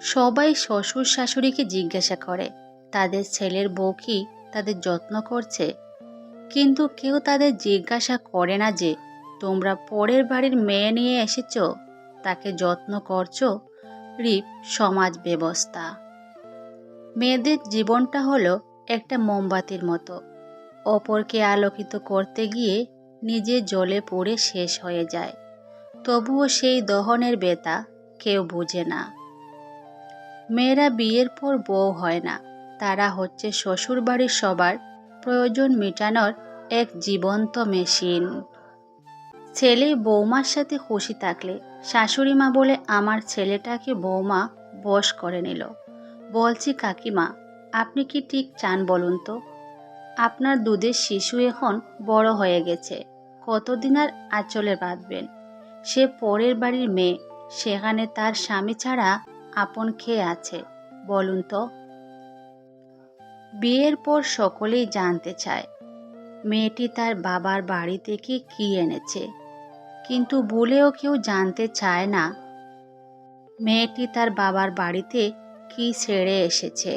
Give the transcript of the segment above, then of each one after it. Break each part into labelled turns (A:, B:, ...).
A: সবাই শ্বশুর শাশুড়িকে জিজ্ঞাসা করে, তাদের ছেলের বউ কি তাদের যত্ন করছে? কিন্তু কেউ তাদের জিজ্ঞাসা করে না যে, তোমরা পরের বাড়ির মেয়ে নিয়ে এসেছ? তাকে যত্ন করছ? রিপ সমাজ ব্যবস্থা। মেয়েদের জীবনটা হলো একটা মোমবাতির মতো। অপরকে আলোকিত করতে গিয়ে নিজে জলে পড়ে শেষ হয়ে যায়। তবুও সেই দহনের বেতা কেউ বোঝে না। মেয়েরা বিয়ের পর বউ হয় না। তারা হচ্ছে শ্বশুর বাড়ির সবার প্রয়োজন মেটানোর এক জীবন্ত মেশিন। ছেলে বৌমার সাথে খুশি থাকলে শাশুড়ি মা বলে আমার ছেলেটাকে বৌমা বশ করে নিল। বলছি, কাকিমা, আপনি কি ঠিক চান বলুন তো? আপনার দুধের শিশু এখন বড় হয়ে গেছে। কতদিন আর আঁচলে বাঁধবেন? সে পরের বাড়ির মেয়ে। সেখানে তার স্বামী ছাড়া আপন খেয়ে আছে, বলুন তো? বিয়ের পর সকলেই জানতে চায়, মেয়েটি তার বাবার বাড়ি থেকে কি এনেছে। কিন্তু বলেও কেউ জানতে চায় না, মেয়েটি তার বাবার বাড়িতে কি ছেড়ে এসেছে।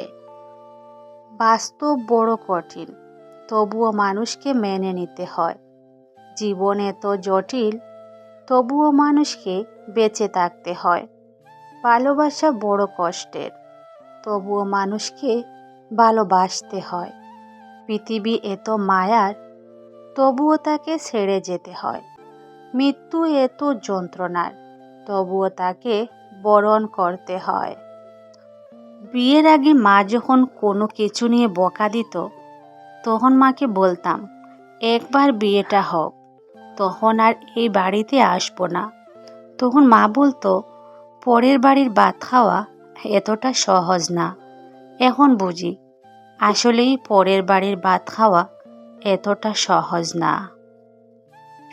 A: বাস্তব বড় কঠিন, তবুও মানুষকে মেনে নিতে হয়। জীবন এত জটিল, তবুও মানুষকে বেঁচে থাকতে হয়। ভালোবাসা বড় কষ্টের। তবুও মানুষকে ভালোবাসতে হয়। পৃথিবী এত মায়ার, তবুও তাকে ছেড়ে যেতে হয়। মৃত্যু এত যন্ত্রণার, তবুও তাকে বরণ করতে হয়। বিয়ের আগে মা যখন কোনো কিছু নিয়ে বকা দিত, তখন মাকে বলতাম, একবার বিয়েটা হোক, তখন আর এই বাড়িতে আসব না। তখন মা বলতো পরের বাড়ির ভাত খাওয়া এতটা সহজ না। এখন বুঝি, আসলেই পরের বাড়ির ভাত খাওয়া এতটা সহজ না।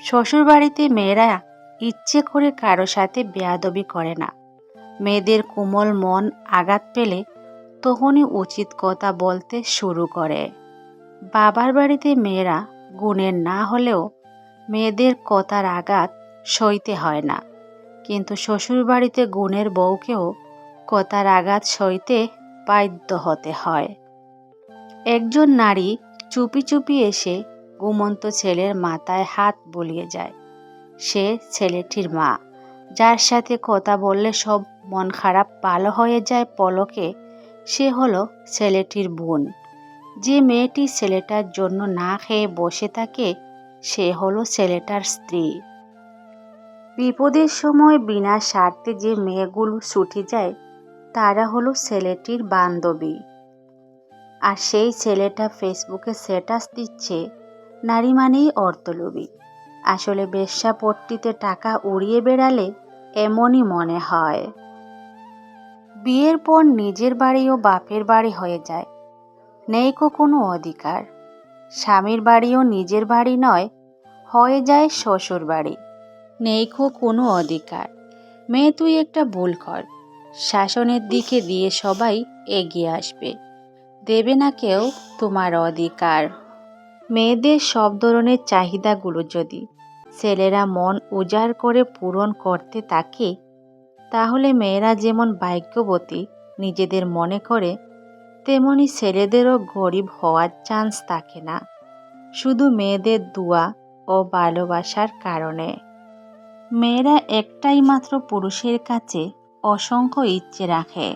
A: শ্বশুর বাড়িতে মেয়েরা ইচ্ছে করে কারও সাথে বেয়াদবি করে না। মেয়েদের কোমল মন আঘাত পেলে তখনই উচিত কথা বলতে শুরু করে। বাবার বাড়িতে মেয়েরা গুণের না হলেও মেয়েদের কথার আঘাত সইতে হয় না। কিন্তু শ্বশুরবাড়িতে গুণের বউকেও কথার আঘাত সইতে বাধ্য হতে হয়। একজন নারী চুপি চুপি এসে ঘুমন্ত ছেলের মাথায় হাত বলিয়ে যায়। সে ছেলেটির মা, যার সাথে কথা বললে সব মন খারাপ ভালো হয়ে যায় পলকে, সে হলো ছেলেটির বোন। যে মেয়েটি ছেলেটার জন্য না খেয়ে বসে থাকে, সে হলো ছেলেটার স্ত্রী। বিপদের সময় বিনা স্বার্থে যে মেয়েগুলো ছুটে যায়, তারা হলো ছেলেটির বান্ধবী। আর সেই ছেলেটা ফেসবুকে স্ট্যাটাস দিচ্ছে, নারী মানেই অর্থলোভী। আসলে বেশ্যাপট্টিতে টাকা উড়িয়ে বেড়ালে এমনই মনে হয়। বিয়ের পর নিজের বাড়ি ও বাপের বাড়ি হয়ে যায়। নেই কোনো অধিকার। স্বামীর বাড়িও নিজের বাড়ি নয়, হয়ে যায় শ্বশুর বাড়ি নেই খো কোনো অধিকার। মেয়ে তুই একটা ভুল কর। শাসনের দিকে দিয়ে সবাই এগিয়ে আসবে। দেবে না কেউ তোমার অধিকার। মেয়েদের সব ধরনের চাহিদাগুলো যদি ছেলেরা মন উজাড় করে পূরণ করতে থাকে, তাহলে মেয়েরা যেমন ভাগ্যবতী নিজেদের মনে করে, তেমনি ছেলেদেরও গরিব হওয়ার চান্স থাকে না। শুধু মেয়েদের দোয়া ও ভালোবাসার কারণে। মেয়েরা একটাই মাত্র পুরুষের কাছে অসংখ্য ইচ্ছে রাখে।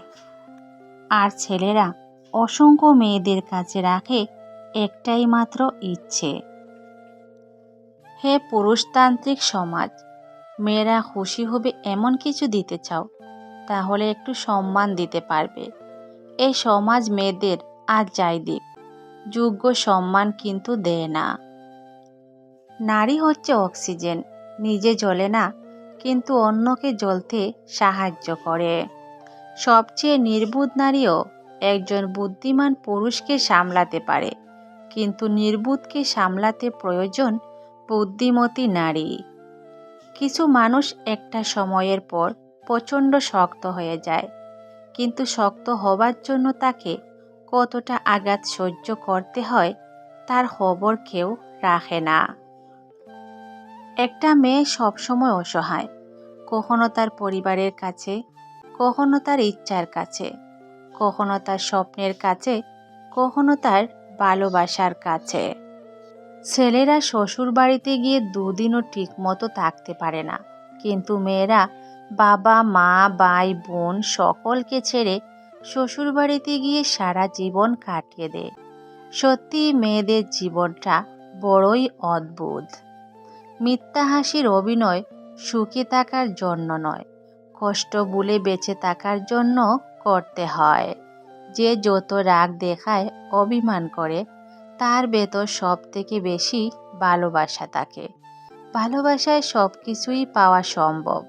A: আর ছেলেরা অসংখ্য মেয়েদের কাছে রাখে একটাই মাত্র ইচ্ছে। হে পুরুষতান্ত্রিক সমাজ, মেয়েরা খুশি হবে এমন কিছু দিতে চাও, তাহলে একটু সম্মান দিতে পারবে। এই সমাজ মেয়েদের আর যাই দিক, যোগ্য সম্মান কিন্তু দেয় না। নারী হচ্ছে অক্সিজেন নিজে জ্বলে না, কিন্তু অন্যকে জ্বলতে সাহায্য করে। সবচেয়ে নির্বুধ নারীও একজন বুদ্ধিমান পুরুষকে সামলাতে পারে, কিন্তু নির্বুধকে সামলাতে প্রয়োজন বুদ্ধিমতী নারী। কিছু মানুষ একটা সময়ের পর প্রচণ্ড শক্ত হয়ে যায়, কিন্তু শক্ত হবার জন্য তাকে কতটা আঘাত সহ্য করতে হয় তার খবর কেউ রাখে না। একটা মেয়ে সবসময় অসহায়। কখনো তার পরিবারের কাছে, কখনো তার ইচ্ছার কাছে, কখনো তার স্বপ্নের কাছে, কখনো তার ভালোবাসার কাছে। ছেলেরা শ্বশুর বাড়িতে গিয়ে দুদিনও ঠিক মতো থাকতে পারে না। কিন্তু মেয়েরা বাবা, মা, ভাই, বোন সকলকে ছেড়ে শ্বশুর বাড়িতে গিয়ে সারা জীবন কাটিয়ে দেয়। সত্যি মেয়েদের জীবনটা বড়ই অদ্ভুত। মিথ্যা হাসির অভিনয় সুখে থাকার জন্য নয়। কষ্ট বলে বেঁচে থাকার জন্য করতে হয়। যে যত রাগ দেখায়, অভিমান করে, তার ভেতর সব থেকে বেশি ভালোবাসা থাকে। ভালোবাসায় সব কিছুই পাওয়া সম্ভব।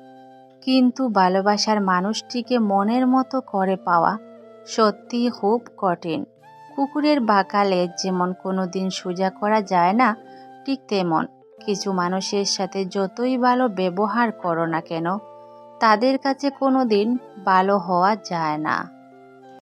A: কিন্তু ভালোবাসার মানুষটিকে মনের মতো করে পাওয়া সত্যি খুব কঠিন। কুকুরের বাঁকালে যেমন কোনো দিন সোজা করা যায় না, ঠিক তেমন কিছু মানুষের সাথে যতই ভালো ব্যবহার করো না কেন, তাদের কাছে কোনো দিন ভালো হওয়া যায় না।